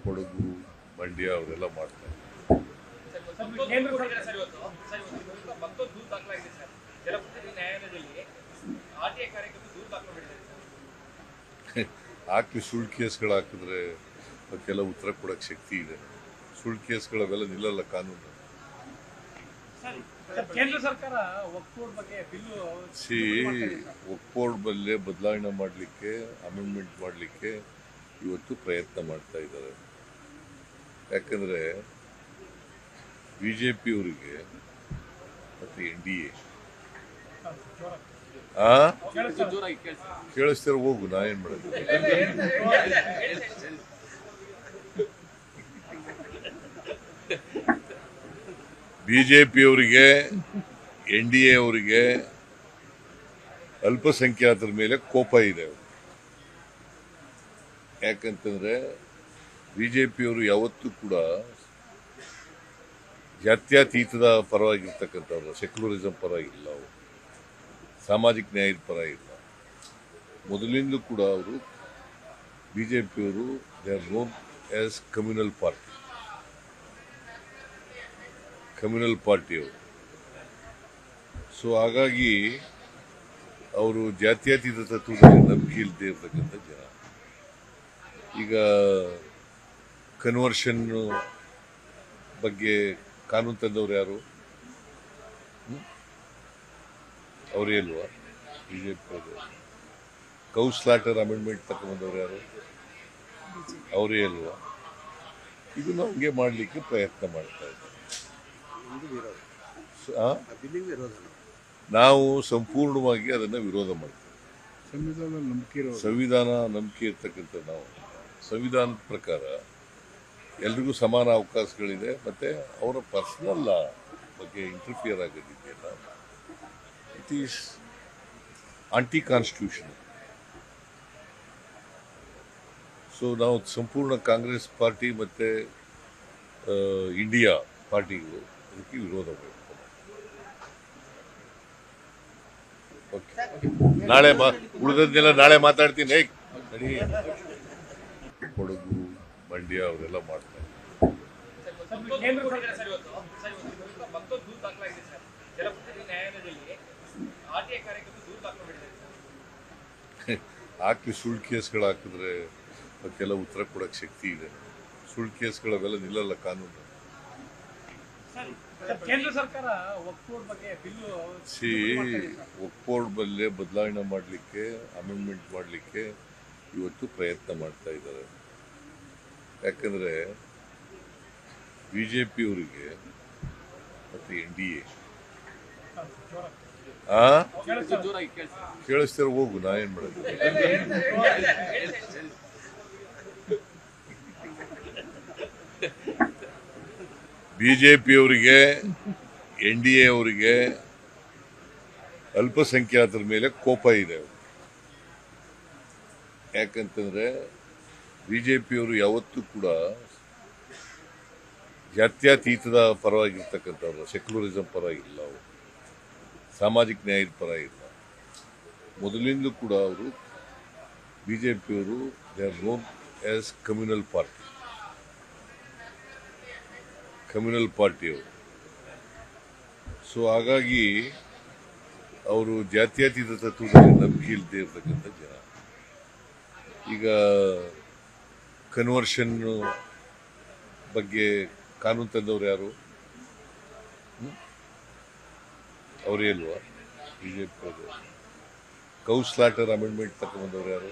ಕೊಡಗು ಮಂಡ್ಯ ಅವರೆಲ್ಲ ಮಾಡ್ತಾರೆ. ಕೇಂದ್ರ ಸರ್ಕಾರ ಸರ್ ಇವತ್ತು ಸರ್ ಇವತ್ತು ವಿರುದ್ಧ ಮತ್ತೊಂದು ದೂರು ದಾಖಲಾಗಿದೆ ಸರ್ ಜಲಪ್ರತಿನಿಧಿ ನ್ಯಾಯಾಲಯದಲ್ಲಿ ಆರ್ ಟಿ ಐ ಕಾರ್ಯಕ್ರಮ ದೂರು ಸರ್ ಹಾಕಿ ಸುಳ್ಳು ಕೇಸ್ಗಳು ಹಾಕಿದ್ರೆ ಅದಕ್ಕೆಲ್ಲ ಉತ್ತರ ಕೊಡಕ್ಕೆ ಶಕ್ತಿ ಇದೆ. ಸುಳ್ಳು ಕೇಸ್ಗಳವೆಲ್ಲ ನಿಲ್ಲಲ್ಲ ಕಾನೂನು. ಸರ್, ಕೇಂದ್ರ ಸರ್ಕಾರ ಒಕ್ಕೂಡ್ ಬಗ್ಗೆ ಬಿಲ್ಲು ಸಿ ಒಕ್ಕೋಡ್ ಬಲ್ಲೇ ಬದಲಾವಣೆ ಮಾಡಲಿಕ್ಕೆ ಅಮೆಂಡ್ಮೆಂಟ್ ಮಾಡಲಿಕ್ಕೆ ಇವತ್ತು ಪ್ರಯತ್ನ ಮಾಡ್ತಾ ಇದ್ದಾರೆ. ಯಾಕಂದ್ರೆ ಬಿ ಜೆ ಪಿಯವರಿಗೆ ಮತ್ತು ಎನ್ ಡಿ ಎ ಕೇಳಿಸ್ತಾರೆ, ಹೋಗು, ನಾ ಏನು ಮಾಡೋದು? ಬಿಜೆಪಿಯವರಿಗೆ ಎನ್ ಡಿ ಎ ಅವರಿಗೆ ಅಲ್ಪಸಂಖ್ಯಾತರ ಮೇಲೆ ಕೋಪ ಇದೆ ಯಾಕಂತಂದ್ರೆ ಪಿಯವರು ಯಾವತ್ತೂ ಕೂಡ ಜಾತ್ಯತೀತದ ಪರವಾಗಿರ್ತಕ್ಕಂಥವ್ರು ಸೆಕ್ಯುಲರಿಸಂ ಪರವಾಗಿಲ್ಲ ಅವರು. ಸಾಮಾಜಿಕ ನ್ಯಾಯದ ಪರ ಇಲ್ಲ ಮೊದಲಿಂದಲೂ ಕೂಡ ಅವರು ಬಿಜೆಪಿಯವರು they are known as communal party communal ಪಾರ್ಟಿಯವರು so ಹಾಗಾಗಿ, ಅವರು ಜಾತ್ಯತೀತ ತತ್ವದಲ್ಲಿ ನಂಬಿಕೆ ಇಲ್ಲದೆ ಇರತಕ್ಕಂಥ ಜನ. ಈಗ ಕನ್ವರ್ಷನ್ ಬಗ್ಗೆ ಕಾನೂನು ತಂದವರು ಯಾರು? ಅವರೇ ಅಲ್ವಾ? ಬಿಜೆಪಿ ಕೌಸ್ಲಾಟರ್ ಅಮೆಂಡ್ಮೆಂಟ್ ತಗೊಂಬಂದವ್ರು ಯಾರು? ಅವರೇ ಅಲ್ವಾ? ಇದು ನಮಗೆ ಮಾಡಲಿಕ್ಕೆ ಪ್ರಯತ್ನ ಮಾಡ್ತಾ ಆ? ನಾವು ಸಂಪೂರ್ಣವಾಗಿ ಅದನ್ನು ವಿರೋಧ ಮಾಡ್ತೀವಿ. ಸಂವಿಧಾನ ನಂಬಿಕೆ ಸಂವಿಧಾನ ನಂಬಿಕೆ ಇರ್ತಕ್ಕಂಥ ನಾವು. ಸಂವಿಧಾನದ ಪ್ರಕಾರ ಎಲ್ರಿಗೂ ಸಮಾನ ಅವಕಾಶಗಳಿದೆ, ಮತ್ತೆ ಅವರ ಪರ್ಸನಲ್ ಬಗ್ಗೆ interfere ಆಗೋದಿದೆಯಲ್ಲ. It is anti constitution so ನಾವು ಸಂಪೂರ್ಣ ಕಾಂಗ್ರೆಸ್ ಪಾರ್ಟಿ ಮತ್ತೆ ಇಂಡಿಯಾ ಪಾರ್ಟಿಗೂ ಅದಕ್ಕೆ ವಿರೋಧ ನಾಳೆ ಮಾ ಉಳಿದದ್ನೆಲ್ಲ ನಾಳೆ ಮಾತಾಡ್ತೀನಿ. ಹೇಗೆ ಕೊಡಗು ಮಂಡ್ಯ ಅವರೆಲ್ಲ ಮಾಡ್ತಾರೆ. ಹಾಕಿ ಸುಳ್ಳು ಕೇಸ್ಗಳು ಹಾಕಿದ್ರೆ ಅದಕ್ಕೆಲ್ಲ ಉತ್ತರ ಕೊಡಕ್ಕೆ ಶಕ್ತಿ ಇದೆ. ಸುಳ್ಳು ಕೇಸ್ಗಳವೆಲ್ಲ ನಿಲ್ಲಲ್ಲ ಕಾನೂನು. ಸಿ ಒಕ್ಕೋರ್ಡ್ ಬಲ್ಲೇ ಬದಲಾವಣೆ ಮಾಡಲಿಕ್ಕೆ ಅಮೆಂಡ್ಮೆಂಟ್ ಮಾಡಲಿಕ್ಕೆ ಇವತ್ತು ಪ್ರಯತ್ನ ಮಾಡ್ತಾ ಇದ್ದಾರೆ. ಯಾಕಂದ್ರೆ ಬಿ ಜೆ ಪಿಯವರಿಗೆ ಮತ್ತು ಎನ್ ಡಿ ಎ. ಕೇಳಿಸ್ತಾರೆ, ಹೋಗು, ನಾ ಏನು ಮಾಡೋದು? ಬಿಜೆಪಿಯವರಿಗೆ ಎನ್ ಡಿ ಎ ಅವರಿಗೆ ಅಲ್ಪಸಂಖ್ಯಾತರ ಮೇಲೆ ಕೋಪ ಇದೆ ಯಾಕಂತಂದ್ರೆ ಬಿಜೆಪಿಯವರು ಯಾವತ್ತೂ ಕೂಡ ಜಾತ್ಯತೀತದ ಪರವಾಗಿರ್ತಕ್ಕಂಥವ್ರು ಸೆಕ್ಯುಲರಿಸಂ ಪರ ಇಲ್ಲ ಅವರು. ಸಾಮಾಜಿಕ ನ್ಯಾಯದ ಪರ ಇಲ್ಲ. ಮೊದಲಿಂದಲೂ ಕೂಡ ಅವರು ಬಿಜೆಪಿಯವರು they are known as communal party communal ಪಾರ್ಟಿಯವರು so ಹಾಗಾಗಿ ಅವರು ಜಾತ್ಯತೀತ ತತ್ವದಲ್ಲಿ ನಂಬಿಕೆ ಇಲ್ಲದೆ ಇರತಕ್ಕಂಥ ಜನ. ಈಗ ಕನ್ವರ್ಷನ್ ಬಗ್ಗೆ ಕಾನೂನು ತಂದವರು ಯಾರು? ಅವರೇ ಅಲ್ವಾ? ಬಿಜೆಪಿ ಕೌಸ್ಲಾಟರ್ ಅಮೆಂಡ್ಮೆಂಟ್ ತಗೊಂಬಂದವ್ರು ಯಾರು?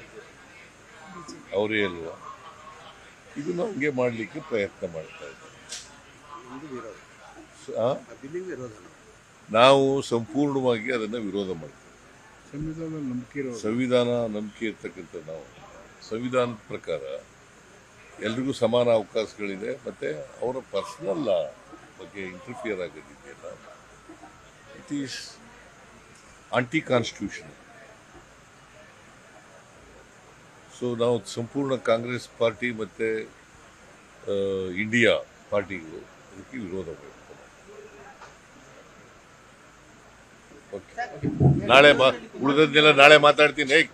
ಅವರೇ ಅಲ್ವಾ? ಇದು ನಮಗೆ ಮಾಡಲಿಕ್ಕೆ ಪ್ರಯತ್ನ ಮಾಡ್ತಾ ಆ? ನಾವು ಸಂಪೂರ್ಣವಾಗಿ ಅದನ್ನು ವಿರೋಧ ಮಾಡ್ತೀವಿ. ಸಂವಿಧಾನದಲ್ಲಿ ನಂಬಿಕೆ ಸಂವಿಧಾನ ನಂಬಿಕೆ ಇರ್ತಕ್ಕಂಥ ನಾವು. ಸಂವಿಧಾನದ ಪ್ರಕಾರ ಎಲ್ರಿಗೂ ಸಮಾನ ಅವಕಾಶಗಳಿದೆ, ಮತ್ತೆ ಅವರ ಪರ್ಸನಲ್ ಬಗ್ಗೆ interfere ಆಗೋದಿದೆಯಲ್ಲ? It is anti constitution so ನಾವು ಸಂಪೂರ್ಣ ಕಾಂಗ್ರೆಸ್ ಪಾರ್ಟಿ ಮತ್ತೆ ಇಂಡಿಯಾ ಪಾರ್ಟಿಗೂ ಅದಕ್ಕೆ ವಿರೋಧ ನಾಳೆ ಮಾ ಉಳಿದದ್ನೆಲ್ಲ ನಾಳೆ ಮಾತಾಡ್ತೀನಿ. ಹೇಗ್